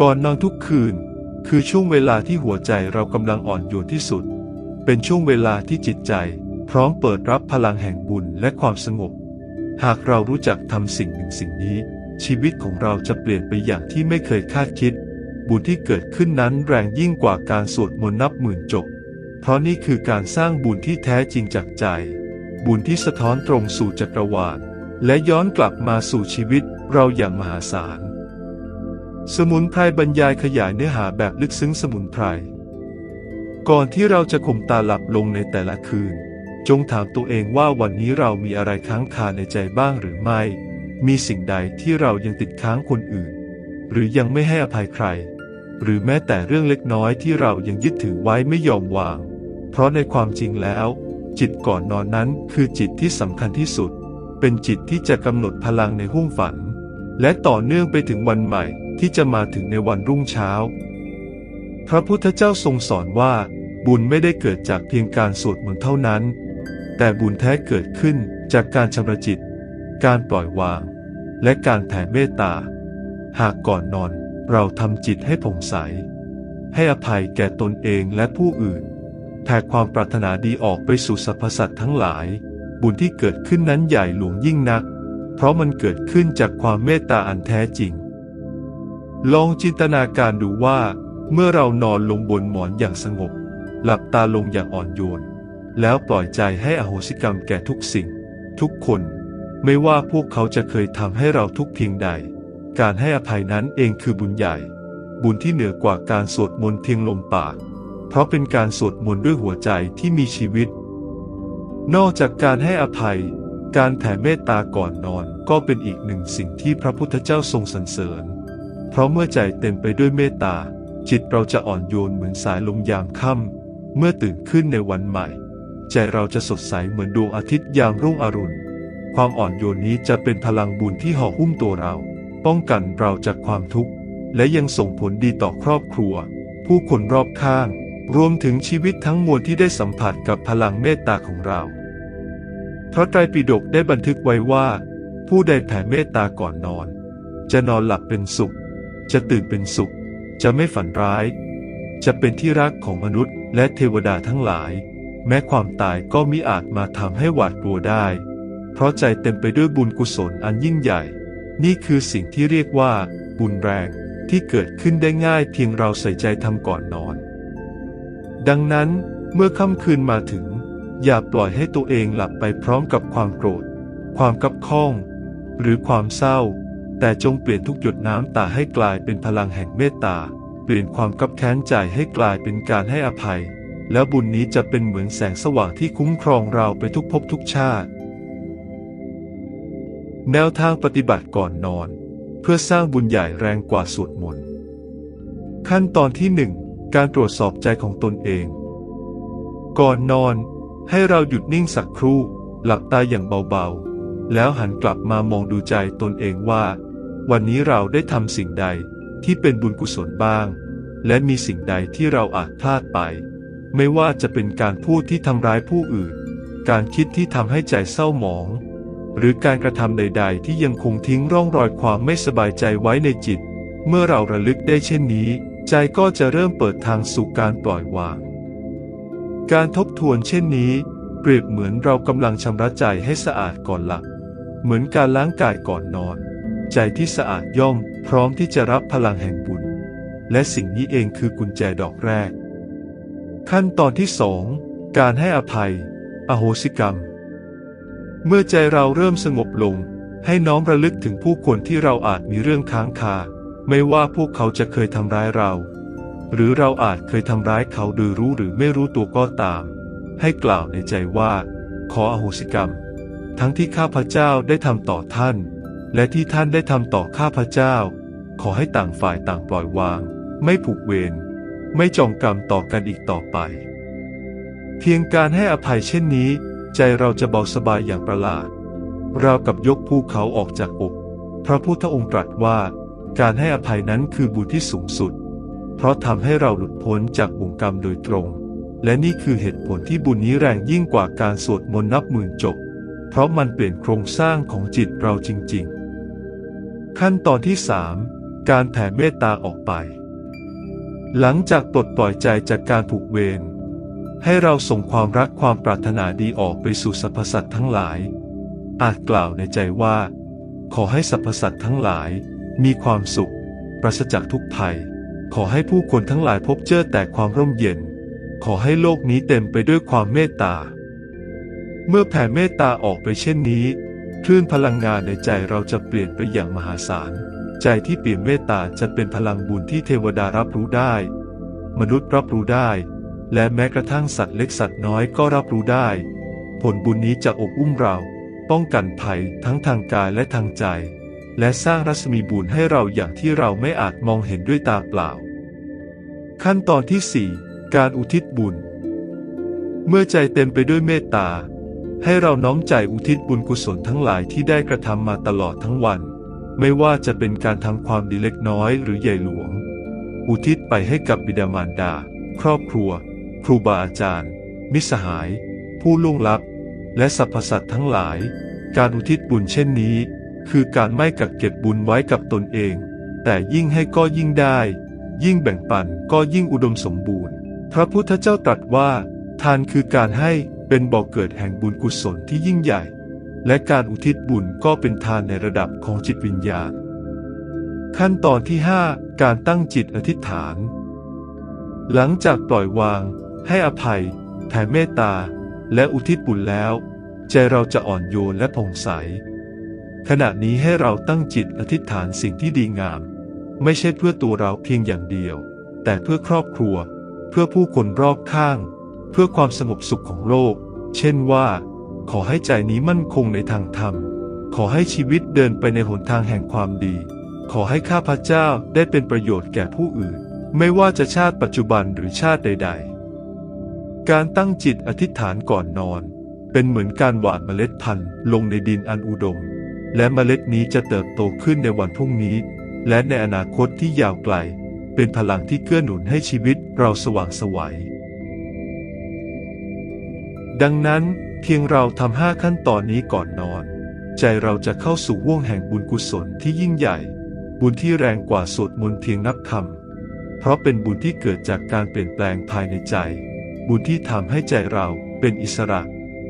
ก่อนนอนทุกคืน คือช่วงเวลาที่หัวใจเรากำลังอ่อนโยนที่สุด เป็นช่วงเวลาที่จิตใจ พร้อมเปิดรับพลังแห่งบุญและความสงบ หากเรารู้จักทำสิ่งหนึ่งสิ่งนี้ ชีวิตของเราจะเปลี่ยนไปอย่างที่ไม่เคยคาดคิด บุญที่เกิดขึ้นนั้นแรงยิ่งกว่าการสวดมนต์นับหมื่นจบ เพราะนี่คือการสร้างบุญที่แท้จริงจากใจ บุญที่สะท้อนตรงสู่จักรวาลและย้อนกลับมาสู่ชีวิตเราอย่างมหาศาล สมุนไพรบรรยายขยายเนื้อหาแบบลึกซึ้งสมุนไพร ก่อนที่เราจะข่มตาหลับลงในแต่ละคืน จงถามตัวเองว่าวันนี้เรามีอะไรค้างคาในใจบ้างหรือไม่ มีสิ่งใดที่เรายังติดค้างคนอื่น หรือยังไม่ให้อภัยใคร หรือแม้แต่เรื่องเล็กน้อยที่เรายังยึดถือไว้ไม่ยอมวาง เพราะในความจริงแล้ว จิตก่อนนอนนั้นคือจิตที่สำคัญที่สุด เป็นจิตที่จะกำหนดพลังในห้วงฝัน และต่อเนื่องไปถึงวันใหม่ที่จะมาถึงในวันรุ่งเช้า พระพุทธเจ้าทรงสอนว่า บุญไม่ได้เกิดจากเพียงการสวดมนต์เท่านั้น แต่บุญแท้เกิดขึ้นจากการชำระจิต การปล่อยวาง และการแผ่เมตตา หากก่อนนอนเราทำจิตให้ผ่องใส ให้อภัยแก่ตนเองและผู้อื่นแผ่ความปรารถนาดีออกไปสู่สรรพสัตว์ทั้งหลาย บุญที่เกิดขึ้นนั้นใหญ่หลวงยิ่งนัก เพราะมันเกิดขึ้นจากความเมตตาอันแท้จริง ลองจินตนาการดูว่า เมื่อเรานอนลงบนหมอนอย่างสงบ หลับตาลงอย่างอ่อนโยน แล้วปล่อยใจให้อโหสิกรรมแก่ทุกสิ่ง ทุกคน ไม่ว่าพวกเขาจะเคยทำให้เราทุกเพียงใด การให้อภัยนั้นเองคือบุญใหญ่ บุญที่เหนือกว่าการสวดมนต์เพียงลมปาก เพราะเป็นการสวดมนต์ด้วยหัวใจที่มีชีวิต นอกจากการให้อภัย การแผ่เมตตาก่อนนอนก็เป็นอีกหนึ่งสิ่งที่พระพุทธเจ้าทรงสรรเสริญ เพราะเมื่อใจเต็มไปด้วยเมตตา จิตเราจะอ่อนโยนเหมือนสายลมยามค่ำเมื่อตื่นขึ้นในวันใหม่ ใจเราจะสดใสเหมือนดวงอาทิตย์ยามรุ่งอรุณ ความอ่อนโยนนี้จะเป็นพลังบุญที่ห่อหุ้มตัวเรา ป้องกันเราจากความทุกข์ และยังส่งผลดีต่อครอบครัว ผู้คนรอบข้าง รวมถึงชีวิตทั้งมวลที่ได้สัมผัสกับพลังเมตตาของเรา พระไตรปิฎกได้บันทึกไว้ว่า ผู้ใดแผ่เมตตาก่อนนอน จะนอนหลับเป็นสุข จะตื่นเป็นสุข จะไม่ฝันร้าย จะเป็นที่รักของมนุษย์และเทวดาทั้งหลาย แม้ความตายก็มิอาจมาทำให้หวาดกลัวได้ เพราะใจเต็มไปด้วยบุญกุศลอันยิ่งใหญ่ นี่คือสิ่งที่เรียกว่า บุญแรงที่เกิดขึ้นได้ง่ายเพียงเราใส่ใจทำก่อนนอน ดังนั้นเมื่อค่ำคืนมาถึง อย่าปล่อยให้ตัวเองหลับไปพร้อมกับความโกรธ ความกับข้อง หรือความเศร้า แต่จงเปลี่ยนทุกหยดน้ำตาให้กลายเป็นพลังแห่งเมตตา เปลี่ยนความกับแค้นใจให้กลายเป็นการให้อภัย แล้วบุญนี้จะเป็นเหมือนแสงสว่างที่คุ้มครองเราไปทุกภพทุกชาติ แนวทางปฏิบัติก่อนนอน เพื่อสร้างบุญใหญ่แรงกว่าสวดมนต์ขั้นตอนที่หนึ่งการตรวจสอบใจของตนเอง ก่อนนอน ให้เราหยุดนิ่งสักครู่ หลับตาอย่างเบาๆ แล้วหันกลับมามองดูใจตนเองว่า วันนี้เราได้ทำสิ่งใดที่เป็นบุญกุศลบ้าง และมีสิ่งใดที่เราอาจพลาดไป ไม่ว่าจะเป็นการพูดที่ทำร้ายผู้อื่น การคิดที่ทำให้ใจเศร้าหมอง หรือการกระทำใด ๆ ที่ยังคงทิ้งร่องรอยความไม่สบายใจไว้ในจิต เมื่อเราระลึกได้เช่นนี้ ใจก็จะเริ่มเปิดทางสู่การปล่อยวาง การทบทวนเช่นนี้ เปรียบเหมือนเรากำลังชำระใจให้สะอาดก่อนหลับ เหมือนการล้างกายก่อนนอน ใจที่สะอาดย่อมพร้อมที่จะรับพลังแห่งบุญ และสิ่งนี้เองคือกุญแจดอกแรก ขั้นตอนที่สองการให้อภัย อโหสิกรรม เมื่อใจเราเริ่มสงบลง ให้น้อมระลึกถึงผู้คนที่เราอาจมีเรื่องค้างคา ไม่ว่าพวกเขาจะเคยทำร้ายเรา หรือเราอาจเคยทำร้ายเขาโดยรู้หรือไม่รู้ตัวก็ตาม ให้กล่าวในใจว่า ขออโหสิกรรม ทั้งที่ข้าพเจ้าได้ทำต่อท่าน และที่ท่านได้ทำต่อข้าพเจ้า ขอให้ต่างฝ่ายต่างปล่อยวาง ไม่ผูกเวรไม่จองกรรมต่อกันอีกต่อไป เพียงการให้อภัยเช่นนี้ ใจเราจะเบาสบายอย่างประหลาดเรากับยกภูเขาออกจากอก พระพุทธองค์ตรัสว่า การให้อภัยนั้นคือบุญที่สูงสุด เพราะทำให้เราหลุดพ้นจากบ่วงกรรมโดยตรง และนี่คือเหตุผลที่บุญนี้แรงยิ่งกว่าการสวดมนต์นับหมื่นจบ เพราะมันเปลี่ยนโครงสร้างของจิตเราจริง ๆ ขั้นตอนที่สามการแผ่เมตตาออกไป หลังจากปลดปล่อยใจจากการผูกเวรให้เราส่งความรักความปรารถนาดีออกไปสู่สรรพสัตว์ทั้งหลาย อาจกล่าวในใจว่า ขอให้สรรพสัตว์ทั้งหลาย มีความสุข ปราศจากทุกภัย ขอให้ผู้คนทั้งหลายพบเจอแต่ความร่มเย็น ขอให้โลกนี้เต็มไปด้วยความเมตตา เมื่อแผ่เมตตาออกไปเช่นนี้ คลื่นพลังงานในใจเราจะเปลี่ยนไปอย่างมหาศาล ใจที่เปลี่ยนเมตตาจะเป็นพลังบุญที่เทวดารับรู้ได้ มนุษย์รับรู้ได้ และแม้กระทั่งสัตว์เล็กสัตว์น้อยก็รับรู้ได้ ผลบุญนี้จะอบอุ้มเรา ป้องกันภัยทั้งทางกายและทางใจ และสร้างรัศมีบุญให้เราอย่างที่เราไม่อาจมองเห็นด้วยตาเปล่า ขั้นตอนที่ 4 การอุทิศบุญ เมื่อใจเต็มไปด้วยเมตตา ให้เราน้อมใจอุทิศบุญกุศลทั้งหลายที่ได้กระทำมาตลอดทั้งวัน ไม่ว่าจะเป็นการทำความดีเล็กน้อยหรือใหญ่หลวง อุทิศไปให้กับบิดามารดา ครอบครัว ครูบาอาจารย์ มิสหาย ผู้ล่วงลับ และสรรพสัตว์ทั้งหลาย การอุทิศบุญเช่นนี้ คือการไม่กักเก็บบุญไว้กับตนเอง แต่ยิ่งให้ก็ยิ่งได้ ยิ่งแบ่งปันก็ยิ่งอุดมสมบูรณ์ พระพุทธเจ้าตรัสว่า ทานคือการให้เป็นบ่อกเกิดแห่งบุญกุศลที่ยิ่งใหญ่ และการอุทิศบุญก็เป็นทานในระดับของจิตวิญญาณ ขั้นตอนที่ 5 การตั้งจิตอธิษฐาน หลังจากปล่อยวาง ให้อภัยแผ่เมตตา และอุทิศบุญแล้ว ใจเราจะอ่อนโยนและผ่องใส ขณะนี้ให้เราตั้งจิตอธิษฐานสิ่งที่ดีงาม ไม่ใช่เพื่อตัวเราเพียงอย่างเดียว แต่เพื่อครอบครัว เพื่อผู้คนรอบข้าง เพื่อความสงบสุขของโลก เช่นว่า ขอให้ใจนี้มั่นคงในทางธรรม ขอให้ชีวิตเดินไปในหนทางแห่งความดี ขอให้ข้าพเจ้าได้เป็นประโยชน์แก่ผู้อื่น ไม่ว่าจะชาติปัจจุบันหรือชาติใด ๆ การตั้งจิตอธิษฐานก่อนนอน เป็นเหมือนการหว่านเมล็ดพันธุ์ลงในดินอันอุดม และเมล็ดนี้จะเติบโตขึ้นในวันพรุ่งนี้ และในอนาคตที่ยาวไกล เป็นพลังที่เกื้อหนุนให้ชีวิตเราสว่างไสวัย ดังนั้นเพียงเราทำห้าขั้นตอนนี้ก่อนนอน ใจเราจะเข้าสู่ว่วงแห่งบุญกุศลที่ยิ่งใหญ่ บุญที่แรงกว่าสวดมนต์เพียงนับคำเพราะเป็นบุญที่เกิดจากการเปลี่ยนแปลงภายในใจ บุญที่ทำให้ใจเราเป็นอิสระ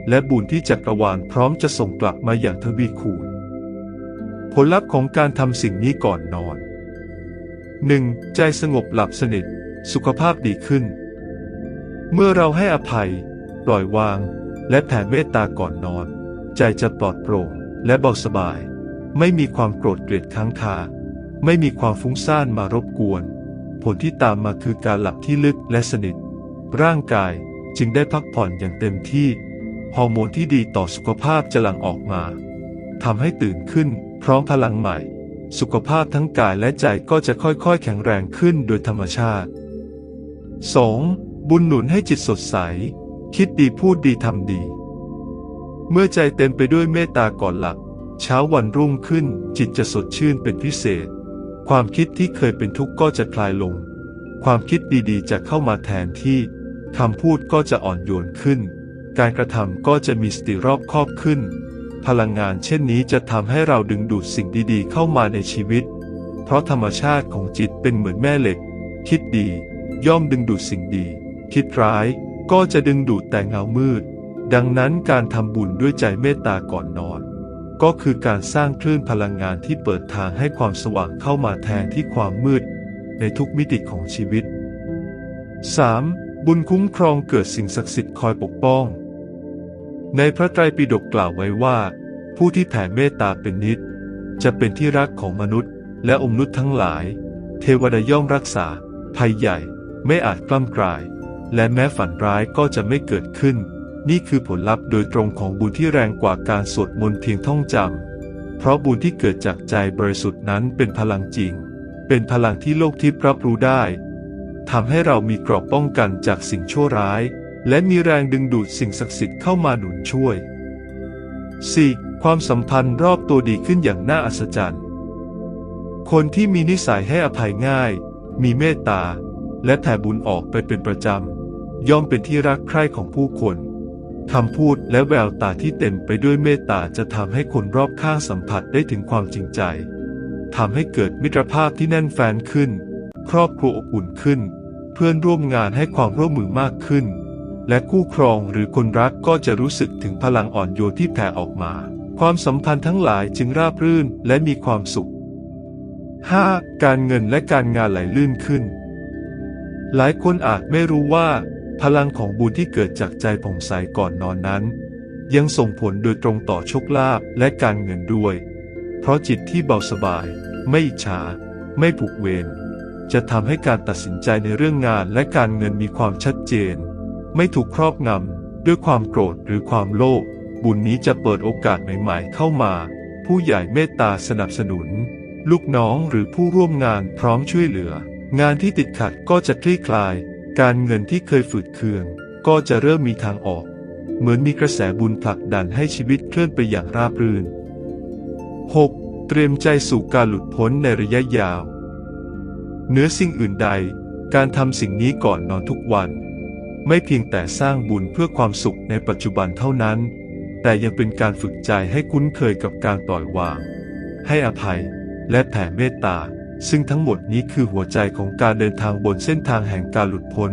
และบุญที่จักรวาลพร้อมจะส่งกลับมาอย่างทวีคูณ ผลลัพธ์ของการทำสิ่งนี้ก่อนนอน 1. ใจสงบหลับสนิท สุขภาพดีขึ้น เมื่อเราให้อภัย ปล่อยวาง และแผ่เมตตาก่อนนอน ใจจะปลอดโปร่งและเบาสบาย ไม่มีความโกรธเกลียดค้างคา ไม่มีความฟุ้งซ่านมารบกวน ผลที่ตามมาคือการหลับที่ลึกและสนิท ร่างกายจึงได้พักผ่อนอย่างเต็มที่ ฮอร์โมนที่ดีต่อสุขภาพจะหลั่งออกมาทำให้ตื่นขึ้น ร้อมพลังใหม่ สุขภาพทั้งกายและใจก็จะค่อยๆ แข็งแรงขึ้นโดยธรรมชาติ 2. บุญหนุนให้จิตสดใส คิดดีพูดดีทำดี เมื่อใจเต็มไปด้วยเมตตาก่อนหลับเช้าวันรุ่งขึ้นจิตจะสดชื่นเป็นพิเศษ ความคิดที่เคยเป็นทุกข์ก็จะคลายลง ความคิดดีๆ จะเข้ามาแทนที่คำพูดก็จะอ่อนโยนขึ้น การกระทำก็จะมีสติรอบคอบขึ้น พลังงานเช่นนี้จะทำให้เราดึงดูดสิ่งดีๆ เข้ามาในชีวิต เพราะธรรมชาติของจิตเป็นเหมือนแม่เหล็ก คิดดี ย่อมดึงดูดสิ่งดี คิดร้าย ก็จะดึงดูดแต่เงามืด ดังนั้นการทำบุญด้วยใจเมตตาก่อนนอน ก็คือการสร้างคลื่นพลังงานที่เปิดทางให้ความสว่างเข้ามาแทนที่ความมืด ในทุกมิติของชีวิต 3. บุญคุ้มครองเกิดสิ่งศักดิ์สิทธิ์คอยปกป้อง ในพระไตรปิฎกกล่าวไว้ว่า ผู้ที่แผ่เมตตาเป็นนิด จะเป็นที่รักของมนุษย์ และองค์นุษย์ทั้งหลาย เทวดาย่อมรักษา ภัยใหญ่ ไม่อาจกล้ำกลาย และแม้ฝันร้ายก็จะไม่เกิดขึ้น นี่คือผลลัพธ์โดยตรงของบุญที่แรงกว่าการสวดมนต์เพียงท่องจำเพราะบุญที่เกิดจากใจบริสุทธิ์นั้นเป็นพลังจริง เป็นพลังที่โลกทิพย์รับรู้ได้ทำให้เรามีกรอบป้องกันจากสิ่งชั่วร้าย และมีแรงดึงดูดสิ่งศักดิ์สิทธิ์เข้ามาหนุนช่วย 4. ความสัมพันธ์รอบตัวดีขึ้นอย่างน่าอัศจรรย์ คนที่มีนิสัยให้อภัยง่าย มีเมตตา และแผ่บุญออกไปเป็นประจำ ย่อมเป็นที่รักใคร่ของผู้คนคำพูดและแววตาที่เต็มไปด้วยเมตตาจะทำให้คนรอบข้างสัมผัสได้ถึงความจริงใจทำให้เกิดมิตรภาพที่แน่นแฟนขึ้น ครอบครัวอบอุ่นขึ้น เพื่อนร่วมงานให้ความร่วมมือมากขึ้น และคู่ครองหรือคนรักก็จะรู้สึกถึงพลังอ่อนโยนที่แผ่ออกมา ความสัมพันธ์ทั้งหลายจึงราบรื่นและมีความสุข 5. การเงินและการงานไหลลื่นขึ้น หลายคนอาจไม่รู้ว่า พลังของบุญที่เกิดจากใจผ่องใสก่อนนอนนั้น ยังส่งผลโดยตรงต่อโชคลาภและการเงินด้วย เพราะจิตที่เบาสบาย ไม่อิจฉา ไม่ผูกเวรจะทำให้การตัดสินใจในเรื่องงานและการเงินมีความชัดเจน ไม่ถูกครอบงำด้วยความโกรธหรือความโลภบุญนี้จะเปิดโอกาสใหม่ๆเข้ามา ผู้ใหญ่เมตตาสนับสนุน ลูกน้องหรือผู้ร่วมงานพร้อมช่วยเหลือ งานที่ติดขัดก็จะคลี่คลาย การเงินที่เคยฝืดเคือง ก็จะเริ่มมีทางออก เหมือนมีกระแสบุญผลักดันให้ชีวิตเคลื่อนไปอย่างราบรื่น 6. เตรียมใจสู่การหลุดพ้นในระยะยาว เนื้อสิ่งอื่นใด การทำสิ่งนี้ก่อนนอนทุกวัน ไม่เพียงแต่สร้างบุญเพื่อความสุขในปัจจุบันเท่านั้น แต่ยังเป็นการฝึกใจให้คุ้นเคยกับการปล่อยวาง ให้อภัยและแผ่เมตตา ซึ่งทั้งหมดนี้คือหัวใจของการเดินทางบนเส้นทางแห่งการหลุดพ้น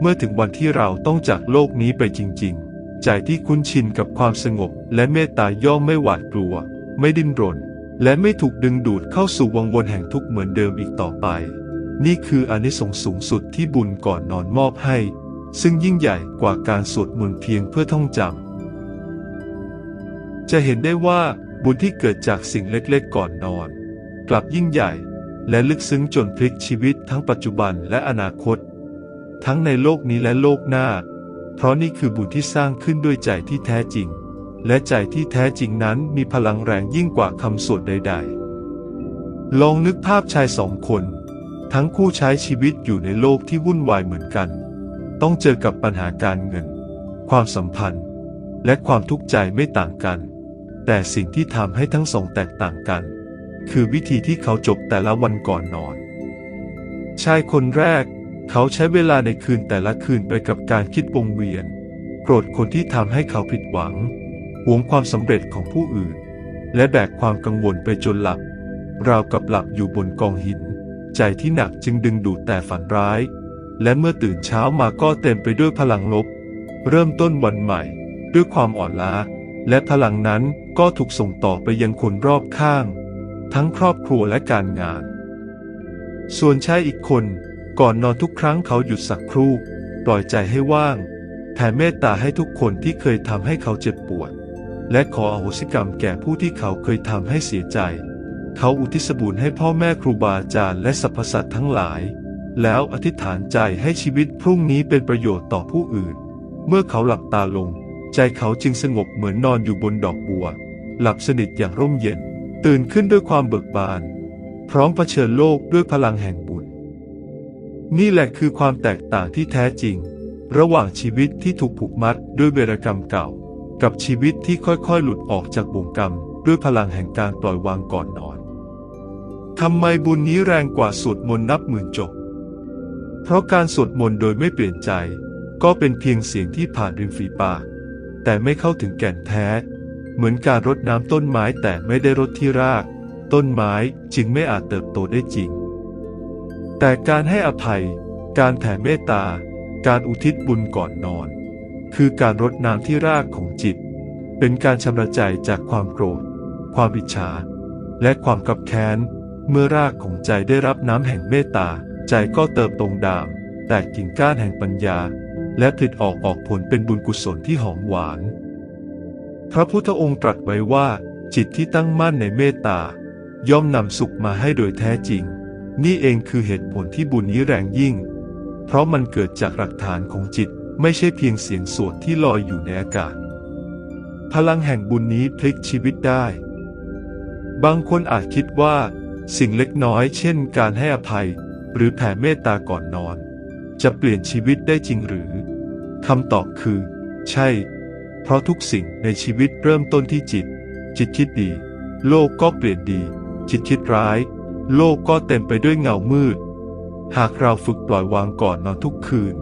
เมื่อถึงวันที่เราต้องจากโลกนี้ไปจริง ๆ ใจที่คุ้นชินกับความสงบ และเมตตาย่อมไม่หวาดกลัว ไม่ดิ้นรน และไม่ถูกดึงดูดเข้าสู่วังวนแห่งทุกข์เหมือนเดิมอีกต่อไป นี่คืออานิสงส์สูงสุดที่บุญก่อนนอนมอบให้ ซึ่งยิ่งใหญ่กว่าการสวดมนต์เพียงเพื่อท่องจำ จะเห็นได้ว่าบุญที่เกิดจากสิ่งเล็กๆก่อนนอน กลับยิ่งใหญ่และลึกซึ้งจนพลิกชีวิตทั้งปัจจุบันและอนาคต ทั้งในโลกนี้และโลกหน้า เพราะนี่คือบุญที่สร้างขึ้นด้วยใจที่แท้จริง และใจที่แท้จริงนั้นมีพลังแรงยิ่งกว่าคำสวดใด ๆ ลองนึกภาพชายสองคน ทั้งคู่ใช้ชีวิตอยู่ในโลกที่วุ่นวายเหมือนกัน ต้องเจอกับปัญหาการเงิน ความสัมพันธ์ และความทุกข์ใจไม่ต่างกัน แต่สิ่งที่ทำให้ทั้งสองแตกต่างกัน คือวิธีที่เขาจบแต่ละวันก่อนนอน ชายคนแรก เขาใช้เวลาในคืนแต่ละคืนไปกับการคิดวงเวียน โกรธคนที่ทำให้เขาผิดหวัง หวงความสำเร็จของผู้อื่น และแบกความกังวลไปจนหลับราวกับหลับอยู่บนกองหิน ใจที่หนักจึงดึงดูดแต่ฝันร้าย และเมื่อตื่นเช้ามาก็เต็มไปด้วยพลังลบ เริ่มต้นวันใหม่ ด้วยความอ่อนล้า และพลังนั้นก็ถูกส่งต่อไปยังคนรอบข้าง ทั้งครอบครัวและการงาน ส่วนชายอีกคน ก่อนนอนทุกครั้งเขาหยุดสักครู่ ปล่อยใจให้ว่างแผ่เมตตาให้ทุกคนที่เคยทำให้เขาเจ็บปวด และขออโหสิกรรมแก่ผู้ที่เขาเคยทำให้เสียใจ เขาอุทิศบุญให้พ่อแม่ครูบาอาจารย์และสรรพสัตว์ทั้งหลาย แล้วอธิษฐานใจให้ชีวิตพรุ่งนี้เป็นประโยชน์ต่อผู้อื่น เมื่อเขาหลับตาลง ใจเขาจึงสงบเหมือนนอนอยู่บนดอกบัว หลับสนิทอย่างร่มเย็น ตื่นขึ้นด้วยความเบิกบาน พร้อมเผชิญโลกด้วยพลังแห่งบุญ นี่แหละคือความแตกต่างที่แท้จริง ระหว่างชีวิตที่ถูกผูกมัดด้วยเวรกรรมเก่า กับชีวิตที่ค่อยๆ หลุดออกจากบ่วงกรรม ด้วยพลังแห่งการปล่อยวางก่อนนอนทำไมบุญนี้แรงกว่าสวดมนต์นับหมื่นจบ เพราะการสวดมนต์โดยไม่เปลี่ยนใจ ก็เป็นเพียงเสียงที่ผ่านริมฝีปาก แต่ไม่เข้าถึงแก่นแท้ เหมือนการรดน้ำต้นไม้แต่ไม่ได้รดที่ราก ต้นไม้จึงไม่อาจเติบโตได้จริง แต่การให้อภัย การแผ่เมตตา การอุทิศบุญก่อนนอน คือการรดน้ำที่รากของจิต เป็นการชำระใจจากความโกรธ ความอิจฉา และความกับแค้นเมื่อรากของใจได้รับน้ำแห่งเมตตา ใจก็เติบโตดาม แตกกิ่งก้านแห่งปัญญา และผลิตออกออกผลเป็นบุญกุศลที่หอมหวาน พระพุทธองค์ตรัสไว้ว่า จิตที่ตั้งมั่นในเมตตา ย่อมนำสุขมาให้โดยแท้จริง นี่เองคือเหตุผลที่บุญนี้แรงยิ่ง เพราะมันเกิดจากหลักฐานของจิตไม่ใช่เพียงเสียงสวดที่ลอยอยู่ในอากาศ พลังแห่งบุญนี้พลิกชีวิตได้ บางคนอาจคิดว่า สิ่งเล็กน้อยเช่นการให้อภัย หรือแผ่เมตตาก่อนนอน จะเปลี่ยนชีวิตได้จริงหรือคำตอบคือ ใช่ เพราะทุกสิ่งในชีวิตเริ่มต้นที่จิต จิตคิดดี โลกก็เปลี่ยนดี จิตคิดร้าย โลกก็เต็มไปด้วยเงามืด หากเราฝึกปล่อยวางก่อนนอนทุกคืน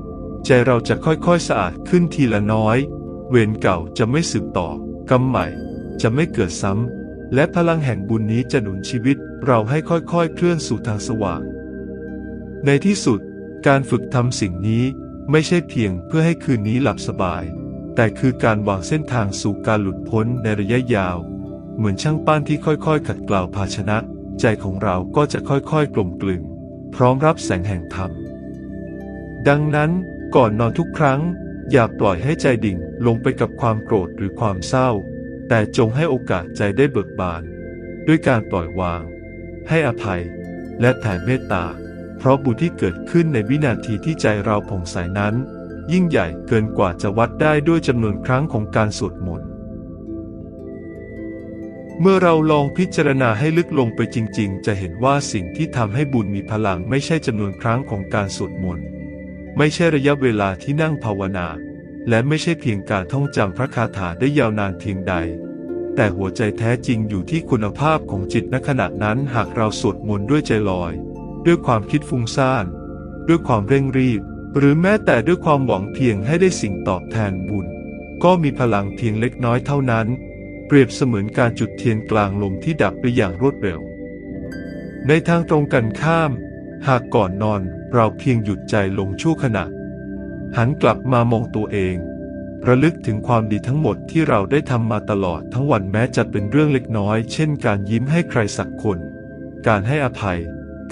ใจเราจะค่อยๆสะอาดขึ้นทีละน้อย เวรเก่าจะไม่สืบต่อกรรมใหม่จะไม่เกิดซ้ำและพลังแห่งบุญนี้จะหนุนชีวิตเราให้ค่อยๆ เคลื่อนสู่ทางสว่าง ในที่สุด การฝึกทำสิ่งนี้ไม่ใช่เพียงเพื่อให้คืนนี้หลับสบาย แต่คือการวางเส้นทางสู่การหลุดพ้นในระยะยาว เหมือนช่างปั้นที่ค่อยๆ ขัดเกลาภาชนะ ใจของเราก็จะค่อยๆ กลมกลืนพร้อมรับแสงแห่งธรรม ดังนั้นก่อนนอนทุกครั้ง อย่าปล่อยให้ใจดิ่งลงไปกับความโกรธหรือความเศร้า แต่จงให้โอกาสใจได้เบิกบาน ด้วยการปล่อยวาง ให้อภัย และแผ่เมตตา เพราะบุญที่เกิดขึ้นในวินาทีที่ใจเราผ่องใสนั้น ยิ่งใหญ่เกินกว่าจะวัดได้ด้วยจำนวนครั้งของการสวดมนต์เมื่อเราลองพิจารณาให้ลึกลงไปจริง ๆ จะเห็นว่าสิ่งที่ทำให้บุญมีพลังไม่ใช่จำนวนครั้งของการสวดมนต์ไม่ใช่ระยะเวลาที่นั่งภาวนา และไม่ใช่เพียงการท่องจำพระคาถาได้ยาวนานเพียงใด แต่หัวใจแท้จริงอยู่ที่คุณภาพของจิตณขณะนั้นหากเราสวดมนต์ด้วยใจลอย ด้วยความคิดฟุ้งซ่าน ด้วยความเร่งรีบ หรือแม้แต่ด้วยความหวังเพียงให้ได้สิ่งตอบแทนบุญ ก็มีพลังเพียงเล็กน้อยเท่านั้น เปรียบเสมือนการจุดเทียนกลางลมที่ดับไปอย่างรวดเร็ว ในทางตรงกันข้าม หากก่อนนอนเราเพียงหยุดใจลงชั่วขณะ หันกลับมามองตัวเองระลึกถึงความดีทั้งหมดที่เราได้ทำมาตลอดทั้งวันแม้จะเป็นเรื่องเล็กน้อย เช่นการยิ้มให้ใครสักคน การให้อภัย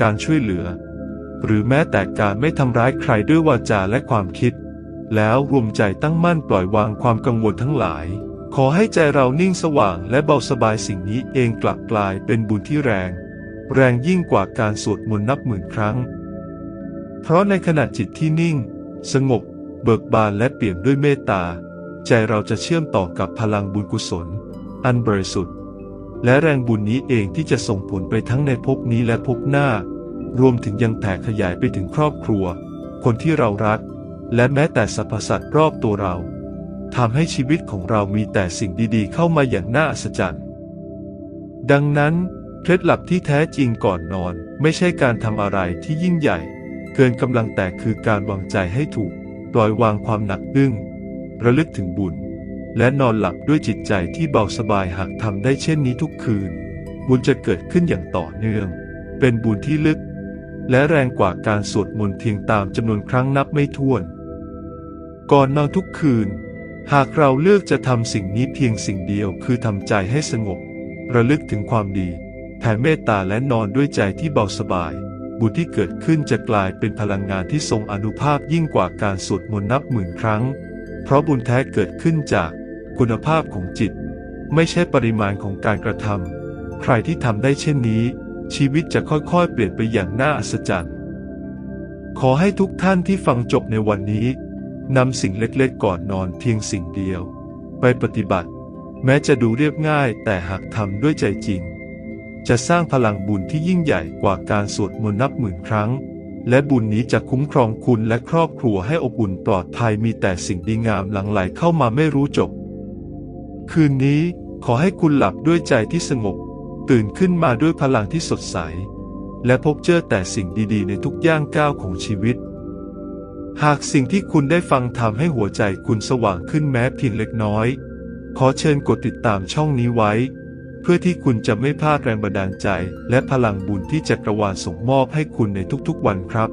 การช่วยเหลือ หรือแม้แต่การไม่ทำร้ายใครด้วยวาจาและความคิด แล้วรวมใจตั้งมั่นปล่อยวางความกังวลทั้งหลาย ขอให้ใจเรานิ่งสว่างและเบาสบายสิ่งนี้เองกลับกลายเป็นบุญที่แรง แรงยิ่งกว่าการสวดมนต์นับหมื่นครั้ง เพราะในขณะจิตที่นิ่ง สงบ เบิกบานและเปี่ยมด้วยเมตตา ใจเราจะเชื่อมต่อกับพลังบุญกุศล อันบริสุทธิ์ และแรงบุญนี้เองที่จะส่งผลไปทั้งในภพนี้และภพหน้า รวมถึงยังแผ่ขยายไปถึงครอบครัว คนที่เรารัก และแม้แต่สรรพสัตว์รอบตัวเราทำให้ชีวิตของเรามีแต่สิ่งดีๆ เข้ามาอย่างน่าอัศจรรย์ ดังนั้น เคล็ดลับที่แท้จริงก่อนนอน ไม่ใช่การทำอะไรที่ยิ่งใหญ่ เกินกำลังแต่คือการวางใจให้ถูก ปล่อยวางความหนักอึ้ง ระลึกถึงบุญ และนอนหลับด้วยจิตใจที่เบาสบายหากทำได้เช่นนี้ทุกคืน บุญจะเกิดขึ้นอย่างต่อเนื่อง เป็นบุญที่ลึก และแรงกว่าการสวดมนต์เพียงตามจำนวนครั้งนับไม่ถ้วน ก่อนนอนทุกคืน หากเราเลือกจะทำสิ่งนี้เพียงสิ่งเดียวคือทำใจให้สงบ ระลึกถึงความดีแผ่เมตตาและนอนด้วยใจที่เบาสบาย บุญที่เกิดขึ้นจะกลายเป็นพลังงานที่ทรงอนุภาพยิ่งกว่าการสวดมนต์นับหมื่นครั้ง เพราะบุญแท้เกิดขึ้นจาก คุณภาพของจิต ไม่ใช่ปริมาณของการกระทำใครที่ทำได้เช่นนี้ ชีวิตจะค่อยๆ เปลี่ยนไปอย่างน่าอัศจรรย์ ขอให้ทุกท่านที่ฟังจบในวันนี้นำสิ่งเล็กๆ ก่อนนอนเพียงสิ่งเดียว ไปปฏิบัติ แม้จะดูเรียบง่ายแต่หากทำด้วยใจจริง จะสร้างพลังบุญที่ยิ่งใหญ่กว่าการสวดมนต์นับหมื่นครั้ง และบุญนี้จะคุ้มครองคุณและครอบครัวให้อบอุ่นปลอดภัยมีแต่สิ่งดีงามหลั่งไหลเข้ามาไม่รู้จบ คืนนี้ขอให้คุณหลับด้วยใจที่สงบ ตื่นขึ้นมาด้วยพลังที่สดใส และพบเจอแต่สิ่งดีๆ ในทุกย่างก้าวของชีวิต หากสิ่งที่คุณได้ฟังทำให้หัวใจคุณสว่างขึ้นแม้เพียงเล็กน้อย ขอเชิญกดติดตามช่องนี้ไว้ เพื่อที่คุณจะไม่พลาดแรงบันดาลใจ และพลังบุญที่จักรวาลส่งมอบให้คุณในทุกๆวันครับ